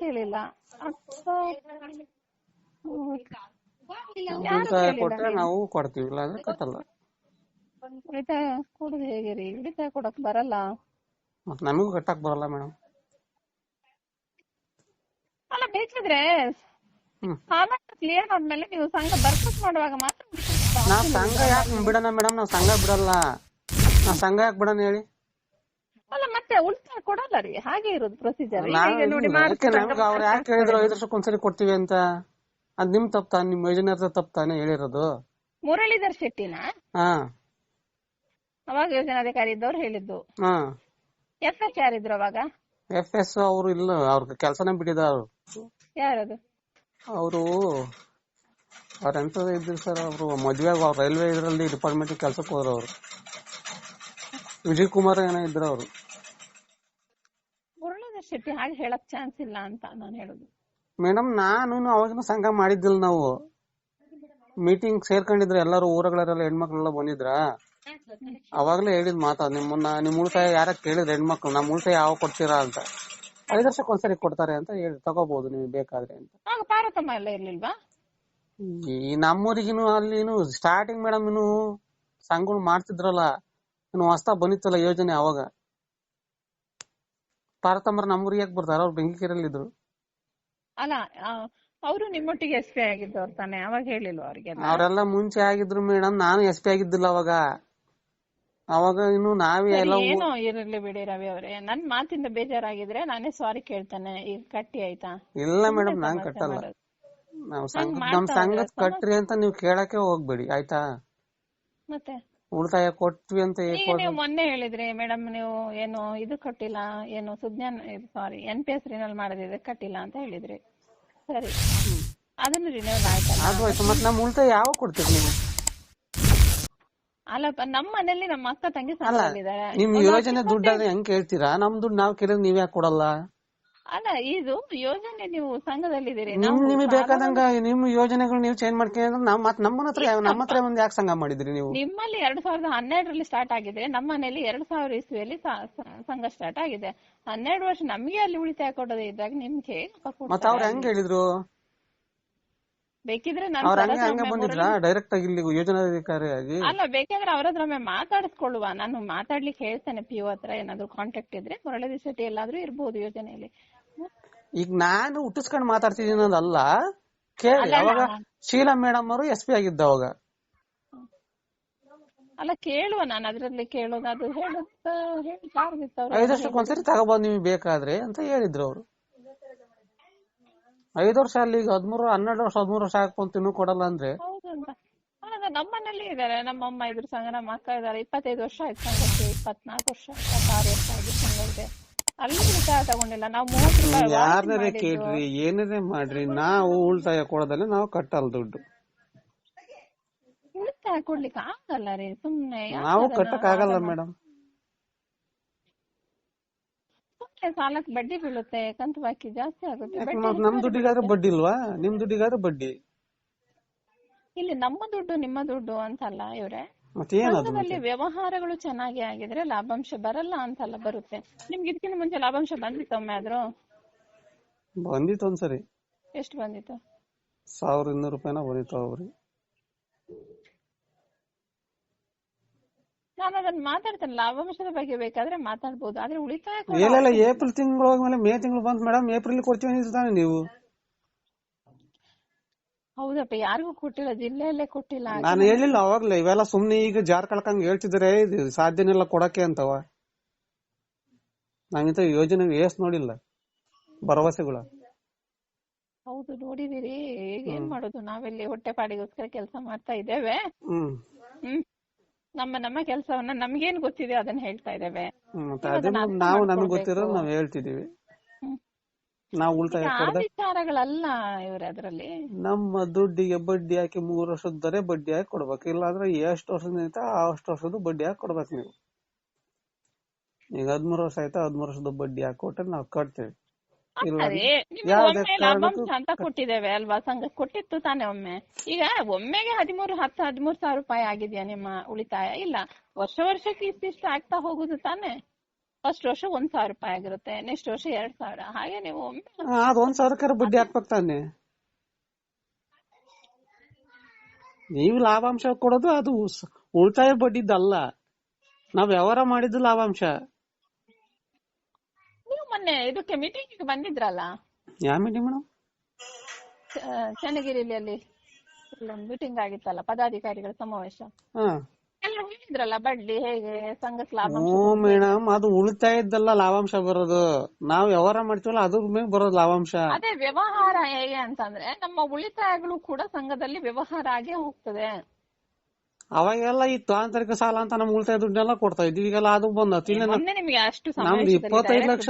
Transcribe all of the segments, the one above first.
ಕೇಳಿಲ್ಲ. ಅಥವಾ ಉಳಿತಾಯ ಕೊಟ್ರೆ ನಾವು ಕೊಡ್ತೀವಿ ಇಲ್ಲಾಂದ್ರೆ ಕಟ್ಟಲ್ಲ. ಉಳಿತಾಯ ಕೊಡುದು ಹೇಗೆ ರೀ? ಉಳಿತಾಯ ಕೊಡಕ್ ಬರಲ್ಲ. ಮತ್ ನಮಗೂ ಕಟ್ಟಕ್ ಬರಲ್ಲ ಮೇಡಮ್. ಅಲ್ಲ ಬೇಕಿದ್ರೆ ಫಾರ್ಮ್ಯಾಟ್ ಕ್ಲಿಯರ್ ಆದ್ಮೇಲೆ ನೀವು ಸಂಘ ಬರ್ಕಸ್ ಮಾಡುವಾಗ ಮಾತ್ರ ನಾವ್ ಸಂಘ ಯಾಕೆ ಬಿಡೋಣ ಮೇಡಮ್? ನಾವ್ ಸಂಘ ಬಿಡಲ್ಲ. ನಾವ್ ಸಂಘ ಯಾಕೆ ಬಿಡೋಣ ಹೇಳಿ? ಮತ್ತೆ ಉಳಿತಾಯ ಕೊಡಲ್ಲ ರೀ ಹಾಗೆ ಇರೋದು ಪ್ರೊಸೀಜರ್ ಈಗ ನೋಡಿ ಅವ್ರು ಯಾಕೆ ಹೇಳಿದ್ರು ಐದು ವರ್ಷಕ್ಕೆ ಒಂದ್ಸರಿ ಕೊಡ್ತೀವಿ ಅಂತ? ಅದ್ ನಿಮ್ ತಪ್ಪ ನಿಮ್ ಯೋಜನೆ ತಪ್ಪ ತಾನೇ ಹೇಳಿರೋದು? ಮುರಳೀಧರ್ ಶೆಟ್ಟಿನ? ಹಾ. ಅವಾಗ ಯೋಜನಾಧಿಕಾರಿ ಇದ್ದವ್ರು ಹೇಳಿದ್ದು. ಹಾ. ಎಫ್ ಎಸ್ ಯಾರಿದ್ರು ಅವಾಗ? ಎಫ್ ಎಸ್ ಅವ್ರು ಇಲ್ಲ ಅವ್ರ ಕೆಲಸನೇ ಬಿಟ್ಟಿದ ಅವ್ರು. ಯಾರದು? ಅವರು ಅವ್ರ ಎಂತ ಇದ್ರು ಸರ್ ಅವರು ಮದ್ವೆ ಅವ್ರು ರೈಲ್ವೆ ಇದ್ರಲ್ಲಿ ಡಿಪಾರ್ಟ್ಮೆಂಟ್ ಕೆಲ್ಸಕ್ಕೆ ಹೋದ್ರು ಅವರು. ವಿಜಯ್ ಕುಮಾರ್ ಏನೋ ಇದ್ರು ಅವ್ರು. ಶೆಟ್ಟಿ ಹಾಗೆ ಹೇಳಕ್ ಚಾನ್ಸ್ ಇಲ್ಲ ಅಂತ ನಾನು ಹೇಳುದು. ಮೇಡಮ್ ನಾನು ಅವಾಗಿನ ಸಂಘ ಮಾಡಿದ್ದಿಲ್ಲ ನಾವು. ಮೀಟಿಂಗ್ ಸೇರ್ಕೊಂಡಿದ್ರು ಎಲ್ಲಾರು ಊರಗಳೆಲ್ಲ ಹೆಣ್ಮಕ್ಳೆಲ್ಲ ಬಂದಿದ್ರ? ಅವಾಗ್ಲೇ ಹೇಳಿದ್ ಮಾತಾ ನಿಮ್ಮನ್ನ ನಿಮ್ ಉಳಿತಾಯ ಯಾರ ಕೇಳಿದ್ರೆ ಹೆಣ್ಮಕ್ಳು ನಮ್ ಉಳಿತಾಯ ಯಾವ ಕೊಡ್ತೀರಾ ಅಂತ. ಐದು ವರ್ಷಕ್ಕೆ ಒಂದ್ಸರಿ ಕೊಡ್ತಾರೆ ಅಂತ ಹೇಳಿ ತಗೋಬಹುದು ನೀವು ಬೇಕಾದ್ರೆ ಅಂತ. ಆಗ ಪಾರ್ವತಮ್ಮ ಎಲ್ಲ ಇರ್ಲಿಲ್ವಾ? ಈ ನಮ್ಮೂರಿಗಿನೂ ಅಲ್ಲಿನು ಸ್ಟಾರ್ಟಿಂಗ್ ಮೇಡಮ್ ಇನ್ನು ಸಂಘಗಳು ಮಾಡ್ತಿದ್ರಲ್ಲ ಇನ್ನು ಹೊಸ್ತಾ ಬಂದಿತ್ತಲ್ಲ ಯೋಜನೆ ಅವಾಗ. ಪಾರತಮ್ಮರ ನಮ್ಮೂರಿಗೆ ಯಾಕೆ ಬರ್ತಾರ? ಅವ್ರು ಬೆಂಗಳೂರಲ್ಲಿ ಇದ್ರು ಅಲ್ಲ ಅವರು ನಿಮ್ಮೊಟ್ಟಿಗೆ ಎಸ್ ಪಿ ಆಗಿದ್ದವ್ರು ತಾನೆ ಅವಾಗ ಹೇಳಿಲ್ಲ ಅವ್ರಿಗೆ ಅವರೆಲ್ಲ ಮುಂಚೆ ಆಗಿದ್ರು ಮೇಡಮ್ ನಾನು ಎಸ್ ಪಿ ಆಗಿದ್ದಿಲ್ಲ ಅವಾಗ. ಅವಾಗ ಇನ್ನು ನಾವೇ ಎಲ್ಲ ಏನು ಇರಲಿ ಬಿಡಿ ರವಿ ಅವರೇ. ನನ್ ಮಾತಿಂದ ಬೇಜಾರಾಗಿದ್ರೆ ನಾನೇ ಸಾರಿ ಕೇಳ್ತಾನೆ. ಈಗ ಕಟ್ಟಿ ಆಯ್ತಾ? ಇಲ್ಲ ಮೇಡಮ್ ನಾನ್ ಕಟ್ಟಲ್ಲ. ನಾವು ಸಂಘ ನಮ್ ಸಂಘದ್ ಕಟ್ರಿ ಅಂತ ನೀವು ಕೇಳಕ್ಕೆ ಹೋಗ್ಬೇಡಿ ಆಯ್ತಾ? ಮತ್ತೆ? ಉಳಿತಾಯ ಕೊಟ್ವಿ ಅಂತ ಈಗ ನೀವು ಮೊನ್ನೆ ಹೇಳಿದ್ರಿ ಮೇಡಮ್ ನೀವು ಏನು ಇದು ಕಟ್ಟಿಲ್ಲ ಏನು Sujnan sorry N P S renewal ಮಾಡಿದ್ರೆ ಕಟ್ಟಿಲ್ಲ ಅಂತ ಹೇಳಿದ್ರಿ. ಸರಿ. ಅದನ್ನ ರಿನಲ್ ಆಯ್ತಲ್ಲ? ಅದು ಆಯ್ತು ಮತ್ತೆ ನಮ್ ಉಳಿತಾಯ ಯಾವಾಗ ಕೊಡ್ತೀರಿ ನೀವು? ಅಲ್ಲಪ್ಪ ನಮ್ಮ ಮನೇಲಿ ನಮ್ಮ ಅಕ್ಕ ತಂಗಿ ಸಂಘದಲ್ಲಿದ್ದಾರೆ. ನಿಮ್ ಯೋಜನೆ ದುಡ್ಡು ಹೆಂಗ್ ಕೇಳ್ತೀರಾ? ನಮ್ ದುಡ್ಡು ನಾವ್ ಕೇಳಿದ್ರೆ ನೀವ್ ಯಾಕೆ ಕೊಡಲ್ಲ? ಅಲ್ಲ ಇದು ಯೋಜನೆ ನೀವು ಸಂಘದಲ್ಲಿ ಇದ್ದೀರಿ ನಿಮಗೆ ಬೇಕಾದಂಗ ನಿಮ್ ಯೋಜನೆಗಳು ನೀವು ಚೇಂಜ್ ಮಾಡ್ಕೊಂಡ್ರೆ ನಾವು ಮತ್ ನಮ್ಮ ಹತ್ರ ನಮ್ಮ ಹತ್ರ ಒಂದ್ ಯಾಕೆ ಸಂಘ ಮಾಡಿದ್ರಿ ನೀವು? ನಿಮ್ಮಲ್ಲಿ ಎರಡ್ ಸಾವಿರದ ಹನ್ನೆರಡರಲ್ಲಿ ಸ್ಟಾರ್ಟ್ ಆಗಿದೆ ನಮ್ಮ ಮನೇಲಿ ಎರಡ್ ಸಾವಿರ ಇಸ್ವಿಯಲ್ಲಿ ಸಂಘ ಸ್ಟಾರ್ಟ್ ಆಗಿದೆ. ಹನ್ನೆರಡು ವರ್ಷ ನಮ್ಗೆ ಅಲ್ಲಿ ಉಳಿತಾಯ ಕೊಡೋದೇ ಇದ್ದಾಗ ನಿಮ್ಗೆ ಮತ್ತೆ ಮತ್ ಅವ್ರ ಹೆಂಗ್ ಹೇಳಿದ್ರು? ಬೇಕಿದ್ರೆ ಡೈರೆಕ್ಟ್ ಆಗಿ ಇಲ್ಲಿ ಯೋಜನಾಧಿಕಾರಿಯಾಗಿ ಅಲ್ಲ ಬೇಕಾದ್ರೆ ಅವ್ರ ಹತ್ರ ಮಾತಾಡಿಸ್ಕೊಳ್ಳುವ. ನಾನು ಮಾತಾಡ್ಲಿಕ್ಕೆ ಹೇಳ್ತೇನೆ ಪಿ ಹತ್ರ ಏನಾದ್ರು ಕಾಂಟ್ಯಾಕ್ಟ್ ಇದ್ರೆ ಮುರಳಿ ಶೆಟ್ಟಿ ಎಲ್ಲಾದ್ರೂ ಇರ್ಬೋದು ಯೋಜನೆಯಲ್ಲಿ. ಈಗ ನಾನು ಹುಟ್ಟಿಸ್ಕೊಂಡ್ ಮಾತಾಡ್ತಿದ್ದೀನಿ ಅನ್ನೋದಲ್ಲ ಕೇಳಿ. ಅವಾಗ ಶೀಲಾ ಮೇಡಮ್ ಅವರು ಎಸ್ ಪಿ ಆಗಿದ್ದ ಅವಾಗ. ಅಲ್ಲ ಕೇಳುವ ನಾನು ಅದ್ರಲ್ಲಿ ಕೇಳೋದು ಅದು ಹೇಳುತ್ತ ಐದಷ್ಟಕ್ಕೆ ಒಂದ್ಸರಿ ತಗೋಬೋದು ನಿಮಗೆ ಬೇಕಾದ್ರೆ ಅಂತ ಹೇಳಿದ್ರು ಅವರು. ಐದು ವರ್ಷ ಅಲ್ಲಿ ಈಗ ಹದಿಮೂರು ಹನ್ನೆರಡು ವರ್ಷ ಹದ್ಮೂರು ವರ್ಷ ಹಾಕೊಂಡ್ ತಿನ್ನು ಕೊಡಲ್ಲ ಅಂದ್ರೆ? ನಮ್ಮನೇಲಿ ಇದಾರೆ ನಮ್ಮ ಅಮ್ಮ ಇದ್ರ ಸಂಗ ನಮ್ಮ ಅಕ್ಕ ಇದಾರೆ ಇಪ್ಪತ್ತೈದು ವರ್ಷ ಆಯ್ತು ಸಂಘಕ್ಕೆ ಇಪ್ಪತ್ನಾಲ್ಕು ವರ್ಷ ಇಪ್ಪತ್ತಾರು ವರ್ಷ ಆಗಿ ಸಂಘ ಇದೆ ಅಲ್ಲಿ ತಗೊಂಡಿಲ್ಲ. ನಾವು ಮೂವತ್ತು ರೂಪಾಯಿ ಮಾಡಿದ್ದು. ಕೇಳ್ರಿ ಏನಾರೇ ಮಾಡ್ರಿ ನಾವು ಉಳಿತಾಯ ಕೊಡೋದಲ್ಲ ನಾವು ಕಟ್ಟಲ್ಲ ದುಡ್ಡು. ಉಳಿತಾಯ ಕೊಡ್ಲಿಕ್ಕೆ ಆಗಲ್ಲ ರೀ ಸುಮ್ನೆ ಯಾಕ್ ನಾವು ಅದನ್ನ ಕಟ್ಟಕ್ ಆಗಲ್ಲ? ಮೇಡಮ್. ಸುಮ್ನೆ ಸಾಲಕ್ಕೆ ಬಡ್ಡಿ ಬೀಳುತ್ತೆ ಕಂತು ಬಾಕಿ ಜಾಸ್ತಿ ಆಗುತ್ತೆ ಬಡ್ಡಿ ನಮ್ ದುಡ್ಡಿಗಾದ್ರೆ ಬಡ್ಡಿ ಇಲ್ವಾ? ನಿಮ್ ದುಡ್ಡಿಗಾದ್ರೆ ಬಡ್ಡಿ. ಇಲ್ಲಿ ನಮ್ಮ ದುಡ್ಡು ನಿಮ್ಮ ದುಡ್ಡು ಅಂತಲ್ಲ ಇವ್ರೆ. ಸಂಘದಲ್ಲಿ ವ್ಯವಹಾರಗಳು ಚೆನ್ನಾಗಿ ಆಗಿದ್ರೆ ಲಾಭಾಂಶ ಬರಲ್ಲ ಅಂತಲ್ಲ ಬರುತ್ತೆ. ನಿಮ್ಗೆ ಇದಕ್ಕಿಂತ ಮುಂಚೆ ಲಾಭಾಂಶ ಬಂದಿತ್ತು ಒಮ್ಮೆ ಆದ್ರೂ? ಬಂದಿತ್ತು ಒಂದ್ಸರಿ. ಎಷ್ಟು ಬಂದಿತ್ತು? ಸಾವಿರ ಇನ್ನೂರು ರೂಪಾಯಿನ ಬಂದಿತ್ತು ಅವ್ರಿ ನಾನು ಅದನ್ನ ಮಾತಾಡ್ತೇನೆ. ಲಾಭಾಂಶದ ಬಗ್ಗೆ ಬೇಕಾದ್ರೆ ಮಾತಾಡ್ಬೋದು. ಆದ್ರೆ ಉಳಿತಾಯ ಏಪ್ರಿಲ್ ತಿಂಗಳು ಹೋದ್ಮೇಲೆ ಮೇ ತಿಂಗಳು ಬಂತು ಮೇಡಮ್. ಏಪ್ರಿಲ್ ಕೊಡ್ತೀವಿ ಅಂದಿದ್ದು ತಾನೆ ನೀವು? ಹೌದಪ್ಪ ಯಾರಿಗೂ ಕೊಟ್ಟಿಲ್ಲ ಜಿಲ್ಲೆಯಲ್ಲೇ ಕೊಟ್ಟಿಲ್ಲ ನಾನು ಹೇಳಿಲ್ಲ ಅವಾಗ್ಲೇ ಇವೆಲ್ಲ ಸುಮ್ನೆ ಈಗ ಜಾರ್ ಕಳ್ಕಂಗ್ ಹೇಳ್ತಿದಾರೆ ಇದು ಸಾಧ್ಯನಿಲ್ಲ ಕೊಡಕ್ಕೆ ಅಂತವ. ನಾವಿಂತ ಯೋಜನೆ ಏಸ್ ನೋಡಿಲ್ಲ ಭರವಸೆಗಳ. ಹೌದು ನೋಡಿದಿರಿ ಈಗ ಏನ್ ಮಾಡೋದು ನಾವೆಲ್ಲಿ ಹೊಟ್ಟೆಪಾಡಿಗೋಸ್ಕರ ಕೆಲಸ ಮಾಡ್ತಾ ಇದ್ದೇವೆ. ನಮ್ಮ ನಮ್ಮ ಕೆಲಸವನ್ನ ನಮ್ಗೇನ್ ಗೊತ್ತಿದೆ ಅದನ್ನ ಹೇಳ್ತಾ ಇದ್ದೇವೆ. ನಾವು ನಮ್ಗೆ ಗೊತ್ತಿರೋದು ನಾವ್ ಹೇಳ್ತಿದೀವಿ. ನಾವು ಉಳಿತಾಯ ವಿಚಾರಗಳಲ್ಲ ಇವ್ರ ಅದರಲ್ಲಿ? ನಮ್ಮ ದುಡ್ಡಿಗೆ ಬಡ್ಡಿ ಹಾಕಿ ಮೂರ್ ವರ್ಷದ ಬಡ್ಡಿ ಹಾಕಿ ಕೊಡ್ಬೇಕು. ಇಲ್ಲಾಂದ್ರೆ ಎಷ್ಟು ವರ್ಷದ ನಿಂತ ಅಷ್ಟು ವರ್ಷದ ಬಡ್ಡಿ ಹಾಕಿ ಕೊಡ್ಬೇಕು ನೀವು. ಈಗ ಹದ್ಮೂರು ವರ್ಷ ಆಯ್ತಾ ಹದ್ಮೂರು ವರ್ಷದ ಬಡ್ಡಿ ಹಾಕಿ ಕೊಟ್ರೆ ನಾವು ಕಟ್ತೇವೆ. ಅಂತ ಕೊಟ್ಟಿದ್ದೇವೆ ಅಲ್ವಾ? ಸಂಘ ಕೊಟ್ಟಿತ್ತು ತಾನೇ ಒಮ್ಮೆ. ಈಗ ಒಮ್ಮೆಗೆ ಹದಿಮೂರು ಹತ್ತು ಹದಿಮೂರು ಸಾವಿರ ರೂಪಾಯಿ ಆಗಿದ್ಯಾ ನಿಮ್ಮ ಉಳಿತಾಯ? ಇಲ್ಲ ವರ್ಷ ವರ್ಷಕ್ಕೆ ಇಷ್ಟಿಷ್ಟು ಆಗ್ತಾ ಹೋಗುದು ತಾನೇ? ಫಸ್ಟ್ ವರ್ಷ ಒಂದ್ ಸಾವಿರ ರೂಪಾಯಿ ಆಗಿರುತ್ತೆ ನೆಕ್ಸ್ಟ್ ವರ್ಷ ಎರಡ್ ಸಾವಿರ. ಹಾಗೆ ನೀವು ಅದ್ ಒಂದ್ ಸಾವಿರಕ್ಕಾರ ಬಡ್ಡಿ ಹಾಕ್ಬೇಕು ತಾನೆ. ನೀವು ಲಾಭಾಂಶ ಕೊಡೋದು ಅದು ಉಳಿತಾಯ ಬಡ್ಡಿದ್ದಲ್ಲ ನಾವ್ ವ್ಯವಹಾರ ಮಾಡಿದ್ದು ಲಾಭಾಂಶ. ನೀವು ಮೊನ್ನೆ ಇದಕ್ಕೆ ಮೀಟಿಂಗ್ ಬಂದಿದ್ರಲ್ಲ? ಯಾವ ಮೀಟಿಂಗ್ ಮೇಡಮ್ ಚ- ಚನ್ನಗಿರಿಲಿ ಅಲ್ಲಿ ಇಲ್ಲೊಂದು ಮೀಟಿಂಗ್ ಆಗಿತ್ತಲ್ಲ ಪದಾಧಿಕಾರಿಗಳ ಸಮಾವೇಶ. ಹೇಳಿದ್ರಲ್ಲ ಬಡ್ಡಿ ಹೇಗೆ? ಸಂಘಕ್ಕೆ ಲಾಭ ಹ್ಞೂ ಮೇಡಮ್ ಅದು ಉಳಿತಾಯದ್ದಲ್ಲ ಲಾಭಾಂಶ ಬರೋದು. ನಾವ್ ವ್ಯವಹಾರ ಮಾಡ್ತೀವಲ್ಲ ಅದ್ರ ಮೇಲೆ ಬರೋದು ಲಾಭಾಂಶ. ಅದೇ ವ್ಯವಹಾರ ಹೇಗೆ ಅಂತಂದ್ರೆ ನಮ್ಮ ಉಳಿತಾಯಗಳು ಕೂಡ ಸಂಘದಲ್ಲಿ ವ್ಯವಹಾರ ಆಗೇ ಹೋಗ್ತದೆ. ಅವಾಗೆಲ್ಲ ಈ ತಾಂತ್ರಿಕ ಸಾಲ ಅಂತ ನಮ್ ಉಳಿತಾಯ ದುಡ್ಡೆಲ್ಲ ಕೊಡ್ತಾ ಇದ್ವಿ. ಈಗೆಲ್ಲ ಅದು ಬಂದ ಇಲ್ಲ ಮೊನ್ನೆ ನಿಮ್ಗೆ ಅಷ್ಟು ನಮ್ದು ಸಮಾವೇಶದಲ್ಲಿ ಇಪ್ಪತ್ತೈದು ಲಕ್ಷ.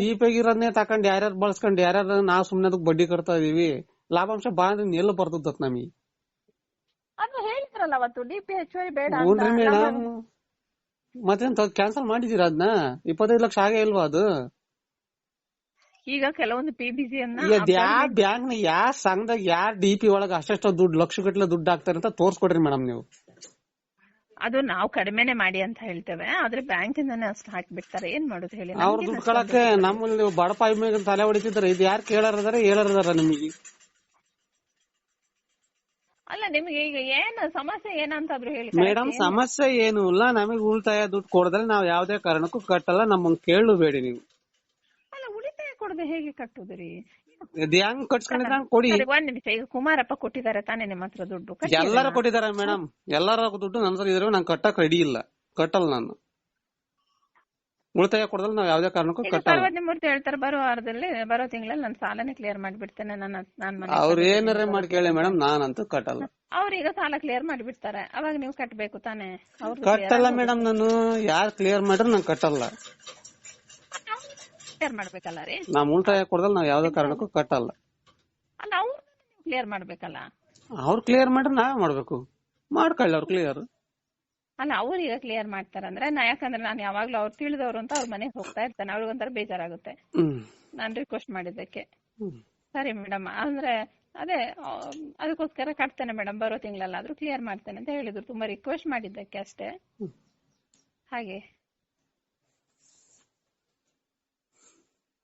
ಡೀಪ್ ಆಗಿರೋದ್ನೇ ತಕೊಂಡ್ ಯಾರ್ಯಾರು ಬಳಸ್ಕೊಂಡ್ ಯಾರ್ಯಾರು ನಾವ್ ಸುಮ್ನೆ ಅದಕ್ಕೆ ಬಡ್ಡಿ ಕಟ್ತಾ ಇದೀವಿ ಲಾಭಾಂಶ ಬಾ ಅಂದ್ರೆ ಎಲ್ಲ ಬರ್ತದ ನಮಗೆ. ಅದು ಹೇಳಿದ್ರಲ್ಲ ಅವತ್ತು? ಡಿ ಪಿ ಎಚ್ ಬೇಡ ಅಂತ ಮೇಡಮ್ ಮತ್ತೇನ್ ಕ್ಯಾನ್ಸಲ್ ಮಾಡಿದೀರ ಅದನ್ನ ಇಪ್ಪತ್ತೈದು ಲಕ್ಷ ಆಗೇ ಇಲ್ವಾ ಅದು? ಈಗ ಕೆಲವೊಂದು ಪಿ ಬಿ ಸಿ ಅನ್ನ ಬ್ಯಾಂಕ್ನ ಯಾರ್ ಸಂಘದಾಗ ಯಾರ್ ಡಿಪಿ ಒಳಗ ಅಷ್ಟೆಷ್ಟೋ ದುಡ್ಡು ಲಕ್ಷ ಗಟ್ಲೆ ದುಡ್ಡು ಹಾಕ್ತಾರೆ ಅಂತ ತೋರ್ಸ್ಕೊಡ್ರಿ ಮೇಡಮ್ ನೀವು. ಅದು ನಾವು ಕಡಿಮೆನೆ ಮಾಡಿ ಅಂತ ಹೇಳ್ತೇವೆ. ಆದ್ರೆ ಬ್ಯಾಂಕ್ ಇಂದಾನೆ ಅಷ್ಟು ಹಾಕ್ಬಿಡ್ತಾರೆ. ಏನ್ ಮಾಡೋದು ಹೇಳಿ? ಅವ್ರ ದುಡ್ಡು ಕಳಕ್ಕೆ ನಮ್ಮಲ್ಲಿ ಬಡಪಾಯಿ ಮೇಲೆ ತಲೆ ಹೊಡಿತಿದ್ರೆ ಇದು ಯಾರು ಕೇಳಾರದಾರ? ಹೇಳಾರದಾರ ನಿಮಗೆ. ಅಲ್ಲ ನಿಮ್ಗೆ ಈಗ ಏನ್ ಸಮಸ್ಯೆ ಏನಂತಾದ್ರು ಹೇಳಿ ಮೇಡಮ್ ಸಮಸ್ಯೆ ಏನು ಇಲ್ಲ. ನಮಗೆ ಉಳಿತಾಯ ದುಡ್ಡು ಕೊಡದ್ರೆ ನಾವ್ ಯಾವ್ದೇ ಕಾರಣಕ್ಕೂ ಕಟ್ಟಲ್ಲ. ನಮ್ಮಂಗ್ ಕೇಳಬೇಡಿ ನೀವು. ಅಲ್ಲ ಉಳಿತಾಯ ಕೊಡದೆ ಹೇಗೆ ಕಟ್ಟುದ್ರಿ? ಇದು ಹೆಂಗ್ ಕಟ್ಸ್ಕೊಂಡಿದ್ರೆ ಹಂಗ್ ಕೊಡಿ. ಸರಿ, ಒಂದ್ ನಿಮಿಷ. ಈಗ ಕುಮಾರಪ್ಪ ಕೊಟ್ಟಿದ್ದಾರೆ ತಾನೇ ನಿಮ್ಮ ಹತ್ರ ದುಡ್ಡು. ಎಲ್ಲರೂ ಕೊಟ್ಟಿದಾರ ಮೇಡಮ್. ಎಲ್ಲರೂ ದುಡ್ಡು ನನ್ನ ಹತ್ರ ಇದ್ರೆ ನಾನು ಕಟ್ಟಕ್ ರೆಡಿ ಇಲ್ಲ. ಕಟ್ಟಲ್ಲ ನಾನು. ಉಳಿತಾಯ ಕೊಡದಲ್ಲ ನಾವು ಯಾವ್ದೇ ಕಾರಣಕ್ಕೂ ಕಟ್ಟಲ್ಲ ಪಾರ್ವತಿ ಮೂರ್ತಿ ಹೇಳ್ತಾರೆ ಬರೋ ವಾರದಲ್ಲಿ ಬರೋ ತಿಂಗಳಲ್ಲಿ ನನ್ನ ಸಾಲನೇ ಕ್ಲಿಯರ್ ಮಾಡ್ಬಿಡ್ತೇನೆ ನನ್ನ ನಾನ್ ಮನೆ ಅವ್ರ ಏನಾರ ಮಾಡಿ ಕೇಳಿ ಮೇಡಮ್ ನಾನಂತೂ ಕಟ್ಟಲ್ಲ ಅವ್ರೀಗ ಸಾಲ ಕ್ಲಿಯರ್ ಮಾಡಿಬಿಡ್ತಾರೆ ಅವಾಗ ನೀವು ಕಟ್ಟಬೇಕು ತಾನೇ. ಅವ್ರು ಕಟ್ಟಲ್ಲ ಮೇಡಮ್ ನಾನು ಯಾರು ಕ್ಲಿಯರ್ ಮಾಡಿದ್ರು ನಾನು ಕಟ್ಟಲ್ಲ ಕ್ಲಿಯರ್ ಮಾಡ್ಬೇಕಲ್ಲ ರೀ? ನಾವ್ ಉಳಿತಾಯ ಕೊಡದಲ್ಲ ನಾವ್ ಯಾವ್ದೇ ಕಾರಣಕ್ಕೂ ಕಟ್ಟಲ್ಲ ಅಲ್ಲ. ಅವ್ರು ಕ್ಲಿಯರ್ ಮಾಡ್ಬೇಕಲ್ಲ. ಅವ್ರು ಕ್ಲಿಯರ್ ಮಾಡಿದ್ರೆ ನಾವೇ ಮಾಡ್ಬೇಕು. ಮಾಡ್ಕೊಳ್ಳಿ ಅವ್ರು ಕ್ಲಿಯರ್ ಅಲ್ಲ ಅವ್ರು ಈಗ ಕ್ಲಿಯರ್ ಮಾಡ್ತಾರಂದ್ರೆ ನಾ ಯಾಕಂದ್ರೆ ನಾನು ಯಾವಾಗ್ಲೂ ಅವ್ರು ತಿಳಿದವ್ರು ಅಂತ ಅವ್ರ ಮನೆಗೆ ಹೋಗ್ತಾ ಇರ್ತಾನೆ. ಅವ್ರಿಗೊಂಥರ ಬೇಜಾರಾಗುತ್ತೆ. ನಾನು ರಿಕ್ವೆಸ್ಟ್ ಮಾಡಿದ್ದಕ್ಕೆ. ಸರಿ ಮೇಡಮ್ ಅಂದ್ರೆ ಅದೇ ಅದಕ್ಕೋಸ್ಕರ ಕಟ್ತೇನೆ ಮೇಡಮ್ ಬರೋ ತಿಂಗಳಲ್ಲಾದ್ರೂ ಕ್ಲಿಯರ್ ಮಾಡ್ತೇನೆ ಅಂತ ಹೇಳಿದ್ರು. ತುಂಬಾ ರಿಕ್ವೆಸ್ಟ್ ಮಾಡಿದ್ದಕ್ಕೆ ಅಷ್ಟೇ. ಹಾಗೆ.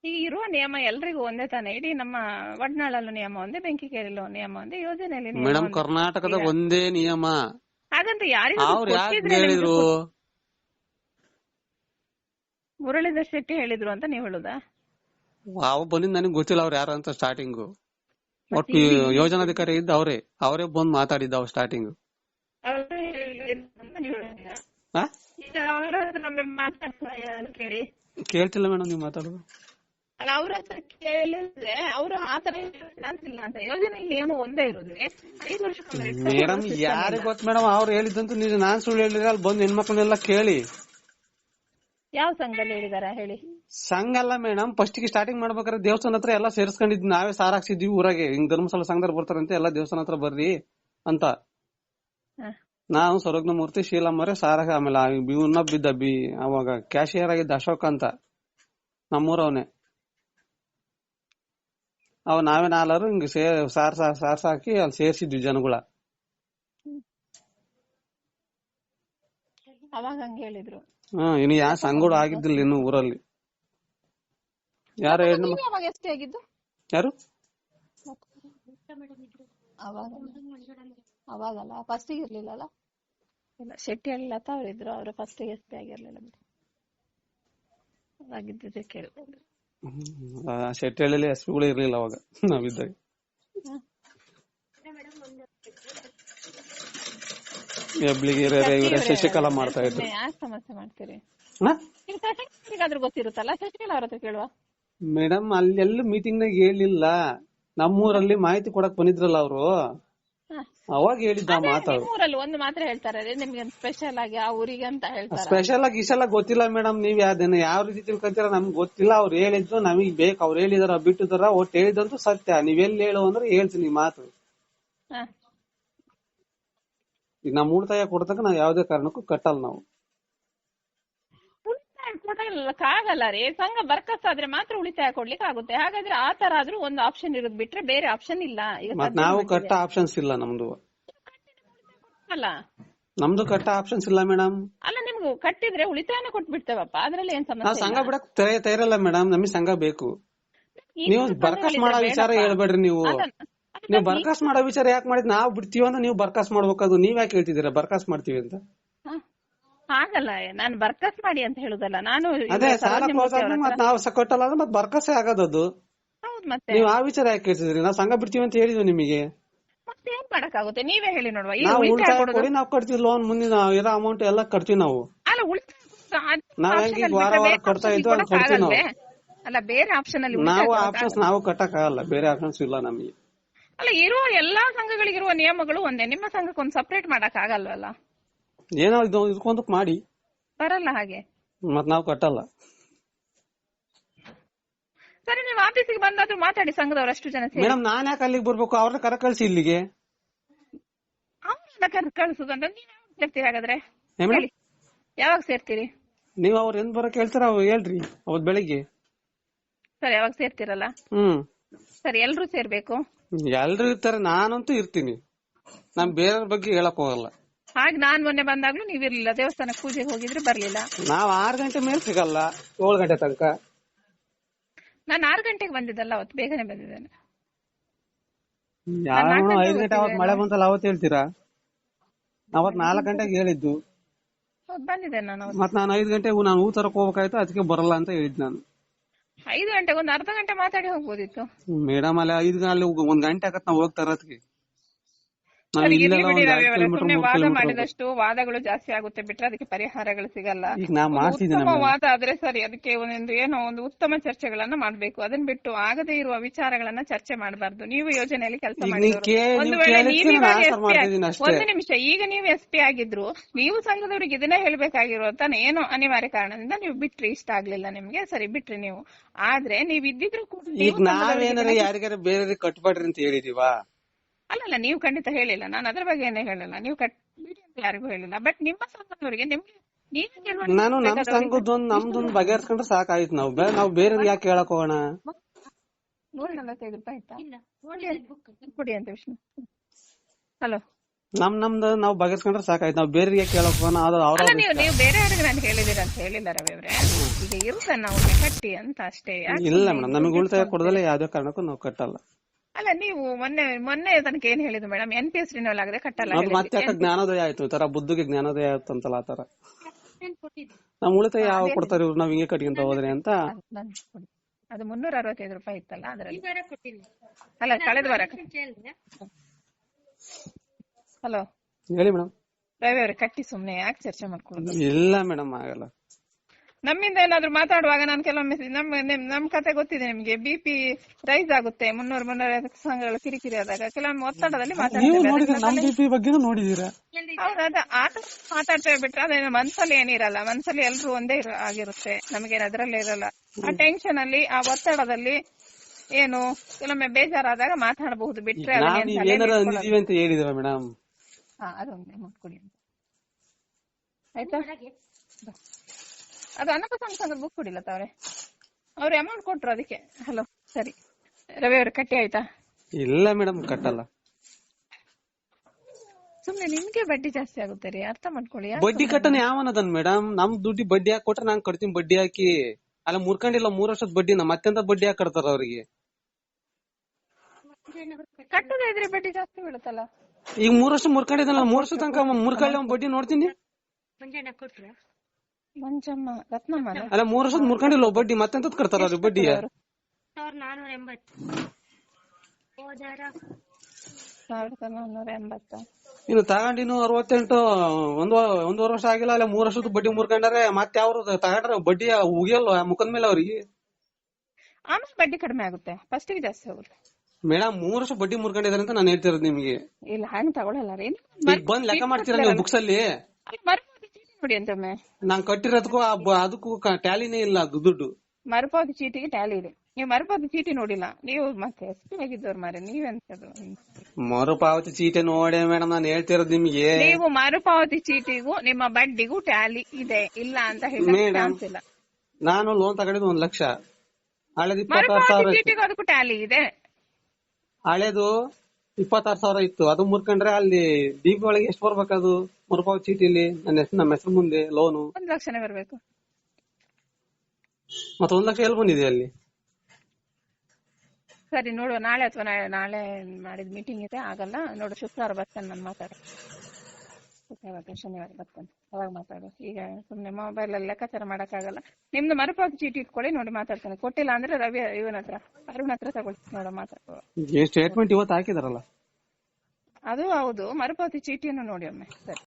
ಈಗ ಇರುವ ನಿಯಮ ಎಲ್ರಿಗೂ ಒಂದೇ ತಾನೆ. ಇಡೀ ನಮ್ಮ ವಡ್ನಾಳಲ್ಲೂ ನಿಯಮ ಒಂದೇ ಬೆಂಕಿಕೇರಿಲೂ ನಿಯಮ ಒಂದೇ ಯೋಜನೆಯಲ್ಲಿ ನಿಯಮ ಮೇಡಮ್ ಒಂದೇ. ಕರ್ನಾಟಕದ ಒಂದೇ ನಿಯಮ. ಹಾಗಂತ ಯಾರಿಗೂ ಮುರಳೀಧರ್ ಶೆಟ್ಟಿ ಹೇಳಿದ್ರು? ಅಂತ ನೀವು ಹೇಳುದಾ? ಅವ್ ಬಂದಿದ್ ನನಗೆ ಗೊತ್ತಿಲ್ಲ ಅವ್ರು ಯಾರು ಅಂತ ಸ್ಟಾರ್ಟಿಂಗ್ ಒಟ್ಟು ಯೋಜನಾಧಿಕಾರಿ ಇದ್ದ ಅವರೇ. ಅವರೇ ಬಂದ್ ಮಾತಾಡಿದ್ದ ಅವ್ರು ಸ್ಟಾರ್ಟಿಂಗ್ ಕೇಳ್ತಿಲ್ಲ ಮೇಡಮ್ ನೀವು ಮಾತಾಡೋದು. ಅವ್ರ ಹತ್ರ ಕೇಳಿದ್ರೆ ಅವರು ಆತರ ಅಂತಿಲ್ಲ ಅಂತ. ಯೋಜನೆ ನಿಯಮ ಒಂದೇ ಇರೋದು. ಐದು ಮೇಡಮ್ ಮಾಡೋ ಯಾರಿಗ್ ಇಲ್ಲ. ಗೊತ್ತು ಮೇಡಮ್? ಅವ್ರು ಹೇಳಿದ್ದಂತೂ ನೀವು ನಾನ್ ಸುಳ್ಳು ಹೇಳಿದ್ರೆ ಅಲ್ಲಿ ಬಂದು ಹೆಣ್ಮಕ್ಳನ್ನೆಲ್ಲ ಕೇಳಿ. ಯಾವ ಸಂಘದಲ್ಲಿ ಹೇಳಿದಾರ? ಹೇಳಿ. ಸಂಘ ಅಲ್ಲ ಮೇಡಮ್. ಫಸ್ಟ್ಗೆ ಸ್ಟಾರ್ಟಿಂಗ್ ಮಾಡ್ಬೇಕಾದ್ರೆ ದೇವಸ್ಥಾನ ಹತ್ರ ಎಲ್ಲ ಸೇರಿಸ್ಕೊಂಡಿದ್ವಿ ನಾವೇ ಸಾರ ಹಾಕ್ಸಿದ್ವಿ ಊರಾಗೆ. ಹಿಂಗ್ ಧರ್ಮಸ್ಥಳ ಸಂಘದವ್ರು ಬರ್ತಾರಂತೆ ಎಲ್ಲ ದೇವಸ್ಥಾನ ಹತ್ರ ಬರ್ರಿ ಅಂತ. ನಾನು ನಾವು ಮೂರ್ತಿ ಮೂರ್ತಿ ಶೀಲಮ್ಮರೇ ಸಾರ ಆಮೇಲೆ ಬಿ ಉನ್ನ ಬಿದ್ದ ಬಿ ಅವಾಗ ಕ್ಯಾಶಿಯರ್ ಆಗಿದ್ದ ಅಶೋಕ ಅಂತ. ನಮ್ಮೂರವನೇ. ಅವ ನಾವೇ ನಾಲ್ವರು ಹಿಂಗ್ ಸೇ ಸಾರ್ಸ ಸಾರ್ಸ ಹಾಕಿ ಅಲ್ಲಿ ಸೇರ್ಸಿದ್ವಿ ಜನಗಳ. ಅವಾಗ ಹಂಗ ಹೇಳಿದ್ರು. ಹಾ ಇನ್ನು ಯಾ ಸಂಘಗಳು ಆಗಿದ್ದಿಲ್ಲ ಇನ್ನು ಊರಲ್ಲಿ. ಯಾರು ಹೆಣ್ಣು ಅವಾಗ ಎಷ್ಟೇ ಆಗಿದ್ದು? ಯಾರು? ಅವಾಗ. ಅವಾಗಲ್ಲ ಫಸ್ಟ್ ಇರ್ಲಿಲ್ಲಲ್ಲ? ಇಲ್ಲ ಶೆಟ್ಟಿ ಲತಾ ಅವ್ರು ಇದ್ರು ಅವ್ರು ಫಸ್ಟ್ ಎಷ್ಟೇ ಆಗಿರ್ಲಿಲ್ಲ ಬಿಡಿ. ಅವಾಗಿದ್ದಿದ್ದೆ ಕೇಳಿದ್ರು ಹ್ಮ್. ಹಸುಗಳು ಇರ್ಲಿಲ್ಲ ಅವಾಗ ನಾವಿದ್ದಾಗ ಹೆಬ್ಳಿಗೆ ಇವರೇ ಶಶಿಕಲಾ ಮಾಡ್ತಾ ಇದ್ರು ಯಾಕೆ ಸಮಸ್ಯೆ ಮಾಡ್ತೀರಿ ಹಾ? ಈಗ ಶಶಿಕಲಾಗಾದ್ರೂ ಗೊತ್ತಿರುತ್ತಲ್ಲ ಶಶಿಕಲಾ ಅವ್ರ ಹತ್ರ ಕೇಳುವ ಮೇಡಮ್ ಅಲ್ಲಿ ಎಲ್ಲ ಮೀಟಿಂಗ್ ನಾಗ ಹೇಳಿಲ್ಲ ನಮ್ಮೂರಲ್ಲಿ ಮಾಹಿತಿ ಕೊಡಕ್ ಬಂದಿದ್ರಲ್ಲ ಅವರು. ಅವಾಗ ಹೇಳಿದ್ದ ಮಾತಾಡು ನಿಮ್ಮೂರಲ್ಲಿ ಒಂದು ಮಾತ್ರ ಹೇಳ್ತಾರೆ ಅದೇ ನಿಮ್ಗೆ ಸ್ಪೆಷಲ್ ಆಗಿ ಆ ಊರಿಗೆ ಅಂತ ಹೇಳ್ತಾರೆ. ಸ್ಪೆಷಲ್ ಆಗಿ ಗೊತ್ತಿಲ್ಲ ಮೇಡಮ್ ನೀವ್ ಅದನ್ನ ಯಾವ ರೀತಿ ತಿಳ್ಕೊಂತೀರ ನಮ್ಗೆ ಗೊತ್ತಿಲ್ಲ ಅವ್ರು ಹೇಳಿದ್ರು ನಮಗ್ ಬೇಕು ಅವ್ರು ಹೇಳಿದಾರ ಬಿಟ್ಟಿದಾರ ಒಟ್ಟು ಹೇಳಿದಂತೂ ಸತ್ಯ. ನೀವ್ ಎಲ್ಲಿ ಹೇಳು ಅಂದ್ರೆ ಹೇಳ್ತೀನಿ ಮಾತು. ಈಗ ನಮ್ಮ ಉಳಿತಾಯ ಕೊಡ್ತಕ್ಕ ನಾವ್ ಯಾವ್ದೇ ಕಾರಣಕ್ಕೂ ಕಟ್ಟಲ್ಲ ನಾವು. ಕೊಡಕ್ಕಾಗಲ್ಲ ರೀ. ಸಂಘ ಬರ್ಕಸ್ಸಾದ್ರೆ ಮಾತ್ರ ಉಳಿತಾಯ ಕೊಡ್ಲಿಕ್ಕೆ ಆಗುತ್ತೆ. ಹಾಗಾದ್ರೆ ಆ ತರ ಆದ್ರೂ ಒಂದು ಆಪ್ಷನ್ ಇರೋದ್ ಬಿಟ್ರೆ ಬೇರೆ ಆಪ್ಷನ್ ಇಲ್ಲ. ನಾವು ಕಟ್ಟ ಆಪ್ಷನ್ಸ್ ಇಲ್ಲ ನಮ್ದು. ಅಲ್ಲ. ನಮ್ದು ಕಟ್ಟ ಆಪ್ಷನ್ಸ್ ಇಲ್ಲ ಮೇಡಮ್ ಅಲ್ಲ ನಿಮ್ಗೆ ಕಟ್ಟಿದ್ರೆ ಉಳಿತಾಯನ ಕೊಟ್ಬಿಡ್ತೇವಪ್ಪ. ಅದ್ರಲ್ಲಿ ಏನ್ ನಾವ್ ಸಮಸ್ಯೆ ಸಂಘ. ಬಿಡಕ್ ತಯಾರಿಲ್ಲ ಮೇಡಮ್ ನಮಗೆ ಸಂಘ ಬೇಕು. ನೀವು ಬರ್ಕಾಸ್ ಮಾಡೋ ವಿಚಾರ. ಹೇಳ್ಬೇಡ್ರಿ ನೀವು. ನೀವು ಬರ್ಕಾಸ್ ಮಾಡೋ ವಿಚಾರ ಯಾಕೆ ಮಾಡಿದ್? ನಾವ್ ಬಿಡ್ತೀವಿ ಅಂದ್ರೆ ನೀವು ಬರ್ಕಾಸ್ ಅದು ನೀವ್ ಯಾಕೆ ಹೇಳ್ತಿದ್ದೀರಾ? ಬರ್ಕಾಸ್ ಮಾಡ್ತೀವಿ ಅಂತ. ಹ. ಹಾಗಲ್ಲ ನಾನು ಬರ್ಕಸ್ ಮಾಡಿ ಅಂತ ಹೇಳುದಲ್ಲ ನಾನು ಅದೇ ಸಾಲ ಸರೋಜಿನಿ ಕ್ಲೋಸ್ ಆದ್ಮೇಲೆ ಮತ್ ನಾವು ಕೊಟ್ಟಲ್ಲ ಅಂದ್ರೆ ಮತ್ತೆ ಬರ್ಕಸ್ ಆಗೋದದು. ಹೌದು ಮತ್ತೆ. ನೀವು ಆ ವಿಚಾರ ಯಾಕೆ ಕೇಳ್ತಿದ್ರಿ? ನಾವ್ ಸಂಘ ಬಿಡ್ತೀವಿ ಅಂತ ಹೇಳಿದ್ವಿ ನಿಮಗೆ. ಮತ್ತೆ ಏನ್ ಮಾಡಕ್ಕಾಗುತ್ತೆ? ನೀವೇ ಹೇಳಿ ನೋಡುವ. ಈ ನಾವು ಉಳಿತಾಯ ಕೊಡಿ ನಾವು ಕಟ್ತೀವಿ ಲೋನ್ ಮುಂದಿನ ಇರೋ ಅಮೌಂಟ್ ಎಲ್ಲ ಕಟ್ತೀವಿ ನಾವು. ಅಲ್ಲ ಉಳಿತಾಯ ಅದು ನಾವ್ ಹೆಂಗೆ ವಾರ ವಾರ ಕಟ್ತಾ ಇದ್ವು ಹಂಗ್ ಕೊಡ್ತೀವಿ ನಾವು. ಅಲ್ಲ ಬೇರೆ ಆಪ್ಷನ್ ಅಲ್ಲಿ ನಾವು. ಆಪ್ಷನ್ಸ್ ನಾವು ಕಟ್ಟಕ್ ಆಗಲ್ಲ ಬೇರೆ ಆಪ್ಷನ್ಸ್ ಇಲ್ಲ ನಮಗೆ. ಅಲ್ಲ ಇರುವ ಎಲ್ಲಾ ಸಂಘಗಳಿಗಿರುವ ನಿಯಮಗಳು ಒಂದೇ. ನಿಮ್ಮ ಸಂಘಕ್ಕೆ ಒಂದು ಸಪರೇಟ್ ಮಾಡಕ್ ಆಗಲ್ವಲ್ಲ ಏನೋ ಇದು ಮಾಡಿ. ಬರಲ್ಲ ಹಾಗೆ. ಮತ್ ನಾವು ಕಟ್ಟಲ್ಲ. ಸರಿ ನೀವು ಆಫೀಸಿಗೆ ಬಂದಾದ್ರೂ ಮಾತಾಡಿ ಸಂಘದವ್ರು ಅಷ್ಟು ಜನ ಸೇರಿ. ಮೇಡಮ್ ನಾನ್ ಯಾಕೆ ಅಲ್ಲಿಗೆ ಬರ್ಬೇಕು? ಅವ್ರನ್ನ ಕರ ಕಳ್ಸಿ ಇಲ್ಲಿಗೆ. ಅವ್ರನ್ನ ಕರ್ ಕಳ್ಸುದಂತ ನೀವ್ ಯಾವಾಗ ಸೇರ್ತೀರಿ ಹಾಗಾದ್ರೆ? ಏ ಮೇಡಮ್? ಹೇಳಿ. ಯಾವಾಗ ಸೇರ್ತೀರಿ? ನೀವ್ ಅವ್ರ ಎಂದ್ ಬರಕ್ ಹೇಳ್ತಾರ? ಅವ್ರು ಹೇಳ್ರಿ ಅವತ್ ಬೆಳಿಗ್ಗೆ. ಸರಿ ಯಾವಾಗ ಸೇರ್ತಿರಲ್ಲ? ಹ್ಮ್. ಸರಿ ಎಲ್ರು ಸೇರ್ಬೇಕು. ಎಲ್ರು ಇರ್ತಾರೆ ನಾನಂತೂ ಇರ್ತೀನಿ. ನಮ್ ಬೇರೆಯವ್ರ ಬಗ್ಗೆ ಹೇಳಕ್ ಹೋಗಲ್ಲ. ಹಾಗೆ ನಾನ್ ಮೊನ್ನೆ ಬಂದಾಗ್ಲೂ ನೀವಿರ್ಲಿಲ್ಲ ದೇವಸ್ಥಾನಕ್ಕೆ ಪೂಜೆಗೆ ಹೋಗಿದ್ರೆ ಬರ್ಲಿಲ್ಲ. ನಾವ್ ಆರ್ ಗಂಟೆ ಮೇಲೆ ಸಿಗಲ್ಲ. ಏಳು ಗಂಟೆ ತನಕ. ನಾನ್ ಆರ್ ಗಂಟೆಗೆ ಬಂದಿದ್ದಲ್ಲ ಅವತ್ತು ಬೇಗನೆ ಬಂದಿದ್ದೇನೆ. ಐದ್ ಗಂಟೆ ಅವತ್ ಮಳೆ ಬಂತಲ್ಲ ಅವತ್ ಹೇಳ್ತೀರಾ? ಅವತ್ ನಾಲ್ಕ್ ಗಂಟೆಗೆ ಹೇಳಿದ್ದು. ಹೌದು ಬಂದಿದ್ದೇನೆ ನಾನು ಅವತ್ತು. ಮತ್ ನಾನು ಐದು ಗಂಟೆ ನಾನು ಹೂ ತರಕ್ ಹೋಗ್ಬೇಕಾಯ್ತು ಅದಕ್ಕೆ ಬರಲ್ಲ ಅಂತ ಹೇಳಿದ್ ನಾನು. ಐದು ಗಂಟೆಗೆ ಒಂದು ಅರ್ಧ ಗಂಟೆ ಮಾತಾಡಿ ಹೋಗ್ಬೋದಿತ್ತು. ಮೇಡಮ್ ಅಲ್ಲಿ ಐದು ಅಲ್ಲಿ ಒಂದ್ ಗಂಟೆ ಆಗತ್ತೆ ನಾವ್ ಹೋಗ್ತಾ ಇರೋದಕ್ಕೆ. ಸುಮ್ನೆ ವಾದ ಮಾಡಿದಷ್ಟು ವಾದಗಳು ಜಾಸ್ತಿ ಆಗುತ್ತೆ ಬಿಟ್ರೆ ಅದಕ್ಕೆ ಪರಿಹಾರಗಳು ಸಿಗಲ್ಲ. ಉತ್ತಮ ವಾದ ಆದ್ರೆ ಸರಿ ಅದಕ್ಕೆ ಒಂದೊಂದು ಏನೋ ಒಂದು ಉತ್ತಮ ಚರ್ಚೆಗಳನ್ನ ಮಾಡ್ಬೇಕು. ಅದನ್ನ ಬಿಟ್ಟು ಆಗದೇ ಇರುವ ವಿಚಾರಗಳನ್ನ ಚರ್ಚೆ ಮಾಡಬಾರ್ದು. ನೀವು ಯೋಜನೆಯಲ್ಲಿ ಕೆಲಸ ನೀವ್ ಒಂದು ನಿಮಿಷ ಈಗ ನೀವು ಎಸ್ ಪಿ ಆಗಿದ್ರು ನೀವು ಸಂಘದವರಿಗೆ ಇದನ್ನೇ ಹೇಳ್ಬೇಕಾಗಿರೋ ಏನೋ ಅನಿವಾರ್ಯ ಕಾರಣದಿಂದ ನೀವು ಬಿಟ್ರಿ ಇಷ್ಟ ಆಗ್ಲಿಲ್ಲ ನಿಮ್ಗೆ ಸರಿ ಬಿಟ್ರಿ ನೀವು. ಆದ್ರೆ ನೀವ್ ಇದ್ದಿದ್ರು ಕೂಡ ಈಗ ನಾವೇನಾರ ಯಾರಿಗಾರ ಬೇರೆ ಕಟ್ಬೇಡ್ರಿ ಅಂತ ಹೇಳಿದೀವಾ? ಅಲ್ಲಲ್ಲ ನೀವು ಖಂಡಿತ ಹೇಳಿಲ್ಲ. ನಾನು ಅದ್ರ ಬಗ್ಗೆ ಏನೇ ಹೇಳಲ್ಲ. ನೀವು ಕಟ್ ಅಂತ ಯಾರಿಗೂ ಹೇಳಿಲ್ಲ. ಬಟ್ ನಿಮ್ಮ ಸಂಬಂಧವರಿಗೆ ನಿಮ್ಗೆ ನಾನು ನಮ್ ಸಂಘದೊಂದು ನಮ್ದೊಂದು ನಮ್ದೊಂದ್ ಬಗೆಹರಿಸ್ಕೊಂಡ್ರೆ ಸಾಕಾಯ್ತು ನಾವು. ನಾವು ನಾವ್ ಬೇರೆ ಯಾಕೆ ಹೇಳಕ್ ಹೋಗೋಣ? ನೂರ ನಲವತ್ತೈದು ರೂಪಾಯಿ ಆಯ್ತಾ? ಕೊಡಿ ಅಂತ ವಿಷ್ಣು. ಹಲೋ ನಮ್ ನಮ್ದು ನಾವು ಬಗೆಹರಿಸ್ಕೊಂಡ್ರೆ ಸಾಕಾಯ್ತು. ನಾವು ಬೇರೆ ಯಾಕೆ ಹೇಳಕ್ ಹೋಗೋಣ? ಅದು ಅವ್ರ ಅಲ್ಲ ನೀವು ಬೇರೆ ಬೇರೆಯವ್ರಿಗೆ ನಾನು ಹೇಳಿದಿರ ಅಂತ ಹೇಳಿಲ್ಲ ರವಿ ಅವ್ರೆ. ಈಗ ಇರುತ್ತೆ ನಾವು ಕಟ್ಟಿ ಅಂತ ಅಷ್ಟೇ. ಯಾಕೆ ಇಲ್ಲ ಮೇಡಮ್. ನಮಗೆ ಉಳಿತಾಯ ಕೊಡದಲ್ಲ ಯಾವ್ದೇ ಕಾರಣಕ್ಕೂ ನಾವು ಕಟ್ಟಲ್ಲ. ಅಲ್ಲ ನೀವು ಮೊನ್ನೆ ಮೊನ್ನೆ ತನಕ ಏನ್ ಹೇಳಿದ್ರು madam? N P S renewal ಆಗದೆ ಕಟ್ಟಲ್ಲ ಅದು. ಮತ್ತೆ ಯಾಕೆ ಜ್ಞಾನೋದಯ ಆಯ್ತು ತರ ಬುದ್ಧಿಗೆ ಜ್ಞಾನೋದಯ ಆಯ್ತು ಅಂತಲ್ಲ ಆತರ ನಮ್ ಉಳಿತಾಯ ಯಾವ ಕೊಡ್ತಾರೆ ಇವ್ರು? ನಾವ್ ಹಿಂಗೆ ಕಟ್ಕೊಂತ ಹೋದ್ರೆ ಅಂತ? ಅದು ಮುನ್ನೂರ ಅರವತ್ತೈದು ರೂಪಾಯಿ ಇತ್ತಲ್ಲ ಅದ್ರಲ್ಲಿ. ಅಲ್ಲ ಕಳೆದ ವಾರ ಹಲೋ ಹೇಳಿ ಮೇಡಮ್. ರವಿ ಅವ್ರೆ ಕಟ್ಟಿ ಸುಮ್ನೆ ಯಾಕೆ ಚರ್ಚೆ ಮಾಡ್ಕೊಂಡು ಇಲ್ಲ ಮೇಡಮ್ ಆಗಲ್ಲ. ನಮ್ಮಿಂದ ಏನಾದ್ರು ಮಾತಾಡುವಾಗ ನಾನು ಕೆಲವೊಮ್ಮೆ ನಮ್ಮ ನಮ್ಮ ನಮ್ ಕತೆ ಗೊತ್ತಿದೆ ನಿಮ್ಗೆ. ಬಿ ಪಿ ರೈಸ್ ಆಗುತ್ತೆ ಮುನ್ನೂರು ಮುನ್ನೂರ ಸಂಘಗಳು ಕಿರಿಕಿರಿ ಆದಾಗ. ಕೆಲವೊಮ್ಮೆ ಒತ್ತಡದಲ್ಲಿ ನೀವು ಮಾತಾಡ್ತೇವೆ. ನೋಡಿದ್ರೆ ನಮ್ ಅದರಿಂದ ಬಗ್ಗೆನೂ ನೋಡಿದೀರಾ? ಹೌದು ಆಟ ಮಾತಾಡ್ತೇವೆ ಬಿಟ್ರೆ ಅದೇ ಮನ್ಸಲ್ಲಿ ಏನಿರಲ್ಲ. ಮನ್ಸಲ್ಲಿ ಎಲ್ರು ಒಂದೇ ಆಗಿರುತ್ತೆ. ನಮಗೇನು ಅದ್ರಲ್ಲಿ ಇರಲ್ಲ. ಆ ಟೆನ್ಷನ್ ಅಲ್ಲಿ ಆ ಒತ್ತಡದಲ್ಲಿ ಏನು ಕೆಲವೊಮ್ಮೆ ಬೇಜಾರಾದಾಗ ಮಾತಾಡಬಹುದು. ಬಿಟ್ರೆ ಅಂತ ಹೇಳಿದಿರ ಮೇಡಮ್ ಹಾ ಅದೊಂದೇ ಆಯ್ತಾ. ಅದು ಅನಪ ಸಂಘದ ಬುಕ್ ಕೊಡಿಲ್ಲ ತಾವ್ರೆ? ಅವ್ರು ಅಮೌಂಟ್ ಕೊಟ್ರು ಅದಕ್ಕೆ. ಹಲೋ ಸರಿ. ರವಿ ಅವ್ರೆ ಕಟ್ಟಿ ಆಯ್ತಾ? ಇಲ್ಲ ಮೇಡಮ್ ಕಟ್ಟಲ್ಲ. ಸುಮ್ನೆ ನಿಮ್ಗೆ ಬಡ್ಡಿ ಜಾಸ್ತಿ ಆಗುತ್ತೆ ರೀ ಅರ್ಥ ಮಾಡ್ಕೊಳ್ಳಿ. ಬಡ್ಡಿ ಕಟ್ಟನ ಯಾವನದನ್ ಮೇಡಮ್ ನಮ್ ದುಡ್ಡಿ ಬಡ್ಡಿ ಹಾಕಿ ಕೊಟ್ರೆ ನಾನ್ ಕಟ್ತೀನಿ ಬಡ್ಡಿ ಹಾಕಿ. ಅಲ್ಲ ಮುರ್ಕೊಂಡಿಲ್ಲ ಮೂರ್ ವರ್ಷದ ಬಡ್ಡಿನ ಮತ್ತೆಂತ ಬಡ್ಡಿ ಹಾಕಿ ಕಟ್ತಾರ ಅವ್ರಿಗೆ. ಕಟ್ಟದೇ ಇದ್ರೆ ಬಡ್ಡಿ ಜಾಸ್ತಿ ಬೀಳುತ್ತಲ್ಲ? ಈಗ ಮೂರ್ ವರ್ಷ ಮುರ್ಕೊಂಡಿದ್ದಲ್ಲ ಮೂರ್ ವರ್ಷ ತನಕ ಮುರ್ಕೊಳ್ಳಿ ಬಡ್ಡಿ ನೋಡ್ತೀನಿ. ಮಂಜಮ್ಮ ರತ್ನಮ್ಮ ಅಲ್ಲ? ಮೂರ್ ವರ್ಷದ ಮುರ್ಕೊಂಡಿಲ್ಲ ಬಡ್ಡಿ. ಮತ್ತೆಂತದ್ ಕಟ್ತಾರ ಅವ್ರಿಗೆ ಬಡ್ಡಿ ಸಾವಿರದ ನಾನೂರ ಎಂಬತ್ತು ಹೋದಾರ. ಸಾವಿರದ ನಾನ್ನೂರ ಎಂಬತ್ತ ಇನ್ನು ತಗೊಂಡಿನು ಅರವತ್ತೆಂಟು ಒಂದು ಒಂದೂವರೆ ವರ್ಷ ಆಗಿಲ್ಲ ಅಲ್ಲ ಮೂರ್ ವರ್ಷದ ಬಡ್ಡಿ ಮುರ್ಕೊಂಡಾರೆ ಮತ್ತೆ ಅವ್ರು ತಗೊಂಡ್ರೆ ಬಡ್ಡಿ ಉಗಿಯಲ್ವ ಮುಖದ ಮೇಲೆ ಅವ್ರಿಗೆ. ಆಮೇಲೆ ಬಡ್ಡಿ ಕಡಿಮೆ ಆಗುತ್ತೆ. ಫಸ್ಟ್ಗೆ ಜಾಸ್ತಿ ಹೋಗುತ್ತೆ. ಮೇಡಮ್ ಮೂರ್ ವರ್ಷ ಬಡ್ಡಿ ಮುರ್ಕೊಂಡಿದಾರೆ ಅಂತ ನಾನು ಹೇಳ್ತಿರೋದು ನಿಮ್ಗೆ. ಇಲ್ಲ ಹಂಗ್ ತಗೊಳಲ್ಲ ರೀ. ಬಂದ್ ಲೆಕ್ಕ ಮಾಡ್ತೀರಾ ನೀವು ಬುಕ್ಸ್ ಅಲ್ಲಿ ಚೀಟಿ ಅಂತ ಒಮ್ಮೆ ನಾನ್ ಕಟ್ಟಿರೋದಕ್ಕೂ ಆ ಬ- ಅದಕ್ಕೂ ಟ್ಯಾಲಿನೇ ಇಲ್ಲ ಅದು ದುಡ್ಡು. ಮರುಪಾವತಿ ಚೀಟಿಗೆ ಟ್ಯಾಲಿ ಇದೆ. ನೀವು ಮರುಪಾವತಿ ಚೀಟಿ ನೋಡಿಲ್ಲ. ನೀವು ಮತ್ತೆ ಎಷ್ಟು ಆಗಿದ್ದವ್ರು ಮಾರೆ ನೀವೆಂತದ್ದು? ಮರುಪಾವತಿ ಚೀಟಿ ನೋಡಿ ಮೇಡಮ್ ನಾನು ಹೇಳ್ತಿರೋದು ನಿಮ್ಗೆ. ನೀವು ಮರುಪಾವತಿ ಚೀಟಿಗೂ ನಿಮ್ಮ ಬಡ್ಡಿಗೂ ಟ್ಯಾಲಿ ಇದೆ ಇಲ್ಲ ಅಂತ ಹೇಳಿ Madam. ಚಾನ್ಸ್ ಇಲ್ಲ. ನಾನು ಲೋನ್ ತಗೊಂಡಿದ್ದು ಒಂದ್ ಲಕ್ಷ. ಹಳೇದು ಇಪ್ಪತ್ತಾರು ಮರುಪಾವತಿ ಸಾವಿರ ಇತ್ತು. ಚೀಟಿಗೂ ಅದಕ್ಕೂ ಟ್ಯಾಲಿ ಇದೆ. ಹಳೇದು ಇಪ್ಪತ್ತಾರು ಸಾವಿರ ಇತ್ತು. ಅದು ಮುರ್ಕೊಂಡ್ರೆ ಅಲ್ಲಿ ಡಿ ಒಳಗೆ ಎಷ್ಟು ಬರ್ಬೇಕದು ಮರುಪಾವತಿ ಚೀಟಿಲಿ ನನ್ನ ಹೆಸರು ನಮ್ಮ ಹೆಸರು ಮುಂದೆ ಲೋನು ಒಂದ್ ಲಕ್ಷನೇ ಬರ್ಬೇಕು. ಮತ್ತೆ ಒಂದ್ ಲಕ್ಷ ಎಲ್ಲಿ ಬಂದಿದೆ ಅಲ್ಲಿ? ಸರಿ ನೋಡುವ. ನಾಳೆ ಅಥವಾ ನಾಳೆ ನಾಳೆ ಮಾಡಿದ ಮೀಟಿಂಗ್ ಇದೆ ಆಗಲ್ಲ. ನೋಡು ಶುಕ್ರವಾರ ಬರ್ತಾನೆ ನಾನು ಮಾತಾಡ. ಶುಕ್ರವಾರ ಶನಿವಾರ ಬರ್ತಾನೆ. ಅವಾಗ ಮಾತಾಡು. ಈಗ ಸುಮ್ಮನೆ ಮೊಬೈಲ್ ಅಲ್ಲಿ ಲೆಕ್ಕಾಚಾರ ಮಾಡಕ್ಕಾಗಲ್ಲ. ನಿಮ್ದು ಮರುಪಾವತಿ ಚೀಟಿ ಇಟ್ಕೊಳ್ಳಿ ನೋಡಿ ಮಾತಾಡ್ತಾನೆ. ಕೊಟ್ಟಿಲ್ಲ ಅಂದ್ರೆ ರವಿ ಇವನ ಹತ್ರ ಅರುಣ್ ಹತ್ರ ತಗೊಳ್ಳಿ. ನೋಡ ಮಾತಾಡುವ ಸ್ಟೇಟ್ಮೆಂಟ್ ಇವತ್ತು ಹಾಕಿದಾರಲ್ಲ. ಅದು ಹೌದು. ಮರುಪಾವತಿ ಚೀಟಿಯನ್ನು ನೋಡಿ ಒಮ್ಮೆ. ಸರಿ.